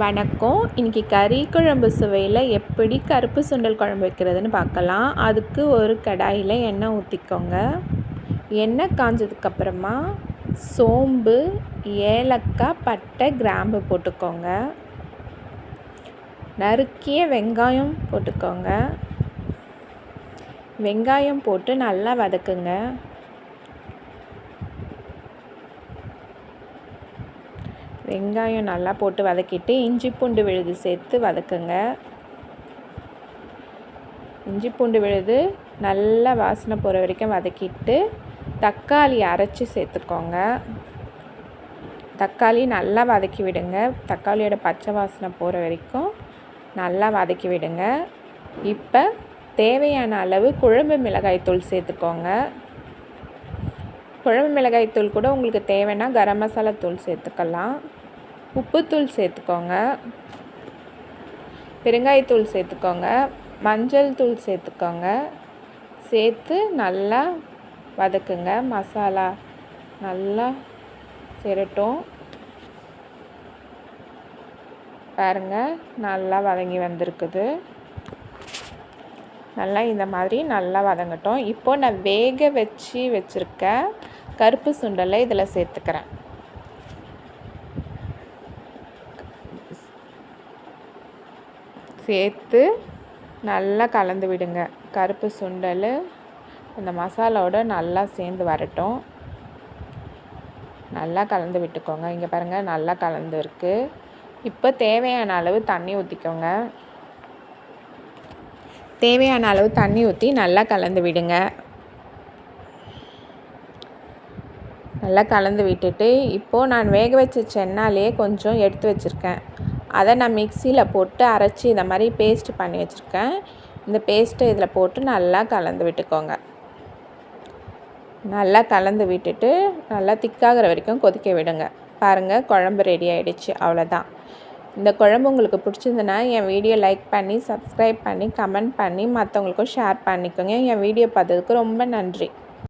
வணக்கம். இன்றைக்கி கறி குழம்பு சுவையில் எப்படி கருப்பு சுண்டல் குழம்பு வைக்கிறதுன்னு பார்க்கலாம். அதுக்கு ஒரு கடாயில் எண்ணெய் ஊற்றிக்கோங்க எண்ணெய் காஞ்சதுக்கப்புறமா சோம்பு ஏலக்காய் பட்டை கிராம்பு போட்டுக்கோங்க. நறுக்கிய வெங்காயம் போட்டுக்கோங்க. வெங்காயம் போட்டு நல்லா வதக்குங்க. வெங்காயம் நல்லா போட்டு வதக்கிட்டு இஞ்சி பூண்டு விழுது சேர்த்து வதக்குங்க. இஞ்சி பூண்டு விழுது நல்லா வாசனை போகிற வரைக்கும் வதக்கிட்டு தக்காளி அரைச்சி சேர்த்துக்கோங்க. தக்காளி நல்லா வதக்கி விடுங்க. தக்காளியோட பச்சை வாசனை போகிற வரைக்கும் நல்லா வதக்கி விடுங்க. இப்போ தேவையான அளவு குழம்பு மிளகாய் தூள் சேர்த்துக்கோங்க. குழம்பு மிளகாய் தூள் கூட உங்களுக்கு தேவைன்னா கரம் மசாலா தூள் சேர்த்துக்கலாம். உப்புத்தூள் சேர்த்துக்கோங்க. பெருங்காயத்தூள் சேர்த்துக்கோங்க. மஞ்சள் தூள் சேர்த்துக்கோங்க. சேர்த்து நல்லா வதக்குங்க. மசாலா நல்லா சிரட்டும். பாருங்கள் நல்லா வதங்கி வந்திருக்குது. நல்லா இந்த மாதிரி நல்லா வதங்கட்டும். இப்போது நான் வேக வச்சு வச்சுருக்க கருப்பு சுண்டலை இதில் சேர்த்துக்கிறேன். சேர்த்து நல்லா கலந்து விடுங்க. கருப்பு சுண்டல் அந்த மசாலாவோட நல்லா சேர்ந்து வரட்டும். நல்லா கலந்து விட்டுக்கோங்க. இங்கே பாருங்கள் நல்லா கலந்துருக்கு இப்போ தேவையான அளவு தண்ணி ஊற்றிக்கோங்க தேவையான அளவு தண்ணி ஊற்றி நல்லா கலந்து விடுங்க. நல்லா கலந்து விட்டுட்டு இப்போது நான் வேக வச்ச சென்னாலே கொஞ்சம் எடுத்து வச்சுருக்கேன். அதை நான் மிக்சியில் போட்டு அரைச்சி இந்த மாதிரி பேஸ்ட் பண்ணி வச்சுருக்கேன். இந்த பேஸ்ட்டை இதில் போட்டு நல்லா கலந்து விட்டுக்கோங்க. நல்லா கலந்து விட்டுட்டு நல்லா திக்காகிற வரைக்கும் கொதிக்க விடுங்க. பாருங்கள் குழம்பு ரெடி ஆகிடுச்சு அவ்வளோதான் இந்த குழம்பு உங்களுக்கு பிடிச்சிருந்துன்னா என் வீடியோ லைக் பண்ணி சப்ஸ்கிரைப் பண்ணி கமெண்ட் பண்ணி மற்றவங்களுக்கும் ஷேர் பண்ணிக்கோங்க. என் வீடியோ பார்த்ததுக்கு ரொம்ப நன்றி.